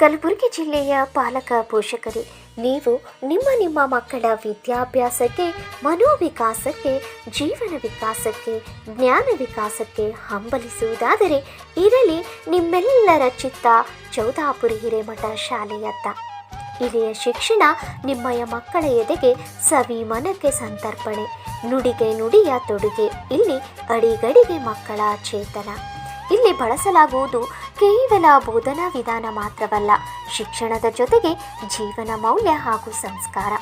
ಕಲಬುರಗಿ ಜಿಲ್ಲೆಯ ಪಾಲಕ ಪೋಷಕರೇ, ನೀವು ನಿಮ್ಮ ನಿಮ್ಮ ಮಕ್ಕಳ ವಿದ್ಯಾಭ್ಯಾಸಕ್ಕೆ, ಮನೋವಿಕಾಸಕ್ಕೆ, ಜೀವನ ವಿಕಾಸಕ್ಕೆ, ಜ್ಞಾನ ವಿಕಾಸಕ್ಕೆ ಹಂಬಲಿಸುವುದಾದರೆ ಇರಲಿ ನಿಮ್ಮೆಲ್ಲರ ಚಿತ್ತ ಚೌದಾಪುರಿ ಹಿರೇಮಠ ಶಾಲೆಯತ್ತ. ಇಲ್ಲಿಯ ಶಿಕ್ಷಣ ನಿಮ್ಮಯ ಮಕ್ಕಳ ಎದೆಗೆ ಸವಿ ಮನಕ್ಕೆ ಸಂತರ್ಪಣೆ, ನುಡಿಗೆ ನುಡಿಯ ತೊಡುಗೆ, ಇಲ್ಲಿ ಅಡಿಗಡಿಗೆ ಮಕ್ಕಳ ಚೇತನ. ಇಲ್ಲಿ ಬಳಸಲಾಗುವುದು ಕೇವಲ ಬೋಧನಾ ವಿಧಾನ ಮಾತ್ರವಲ್ಲ ಶಿಕ್ಷಣದ ಜೊತೆಗೆ ಜೀವನ ಮೌಲ್ಯ ಹಾಗೂ ಸಂಸ್ಕಾರ.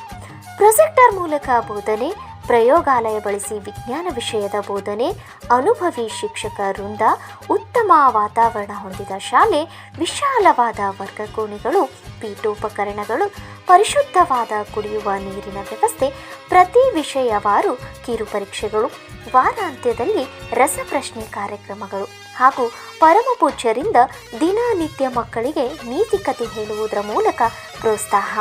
ಪ್ರೊಜೆಕ್ಟರ್ ಮೂಲಕ ಬೋಧನೆ ಪ್ರಯೋಗಾಲಯ ಬಳಸಿ ವಿಜ್ಞಾನ ವಿಷಯದ ಬೋಧನೆ ಅನುಭವಿ ಶಿಕ್ಷಕ ವೃಂದ ಉತ್ತಮ ವಾತಾವರಣ ಹೊಂದಿದ ಶಾಲೆ ವಿಶಾಲವಾದ ವರ್ಗಕೋಣೆಗಳು, ಪೀಠೋಪಕರಣಗಳು, ಪರಿಶುದ್ಧವಾದ ಕುಡಿಯುವ ನೀರಿನ ವ್ಯವಸ್ಥೆ, ಪ್ರತಿ ವಿಷಯವಾರು ಕಿರು ಪರೀಕ್ಷೆಗಳು, ವಾರಾಂತ್ಯದಲ್ಲಿ ರಸಪ್ರಶ್ನೆ ಕಾರ್ಯಕ್ರಮಗಳು ಹಾಗೂ ಪರಮಪೂಜ್ಯರಿಂದ ದಿನನಿತ್ಯ ಮಕ್ಕಳಿಗೆ ನೀತಿಕತೆ ಹೇಳುವುದರ ಮೂಲಕ ಪ್ರೋತ್ಸಾಹ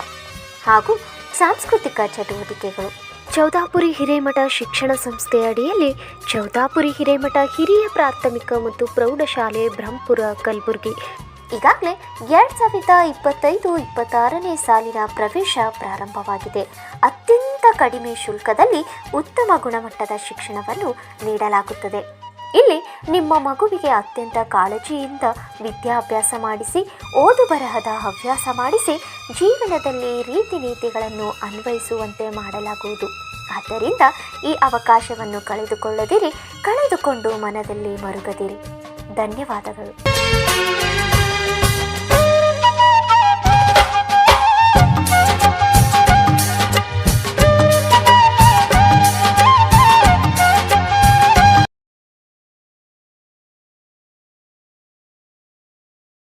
ಹಾಗೂ ಸಾಂಸ್ಕೃತಿಕ ಚಟುವಟಿಕೆಗಳು. ಚೌದಾಪುರಿ ಹಿರೇಮಠ ಶಿಕ್ಷಣ ಸಂಸ್ಥೆ ಅಡಿಯಲ್ಲಿ ಚೌದಾಪುರಿ ಹಿರೇಮಠ ಹಿರಿಯ ಪ್ರಾಥಮಿಕ ಮತ್ತು ಪ್ರೌಢಶಾಲೆ ಬ್ರಹ್ಮಪುರ, ಕಲಬುರಗಿ. ಈಗಾಗಲೇ ಎರಡು ಸಾವಿರದ ಇಪ್ಪತ್ತೈದು ಇಪ್ಪತ್ತಾರನೇ ಸಾಲಿನ ಪ್ರವೇಶ ಪ್ರಾರಂಭವಾಗಿದೆ. ಅತ್ಯಂತ ಕಡಿಮೆ ಶುಲ್ಕದಲ್ಲಿ ಉತ್ತಮ ಗುಣಮಟ್ಟದ ಶಿಕ್ಷಣವನ್ನು ನೀಡಲಾಗುತ್ತದೆ. ಇಲ್ಲಿ ನಿಮ್ಮ ಮಗುವಿಗೆ ಅತ್ಯಂತ ಕಾಳಜಿಯಿಂದ ವಿದ್ಯಾಭ್ಯಾಸ ಮಾಡಿಸಿ, ಓದು ಬರಹದ ಹವ್ಯಾಸ ಮಾಡಿಸಿ, ಜೀವನದಲ್ಲಿ ರೀತಿ ನೀತಿಗಳನ್ನು ಅನ್ವಯಿಸುವಂತೆ ಮಾಡಲಾಗುವುದು. ಆದ್ದರಿಂದ ಈ ಅವಕಾಶವನ್ನು ಕಳೆದುಕೊಳ್ಳದಿರಿ, ಕಳೆದುಕೊಂಡು ಮನದಲ್ಲಿ ಮರುಗದಿರಿ. ಧನ್ಯವಾದಗಳು.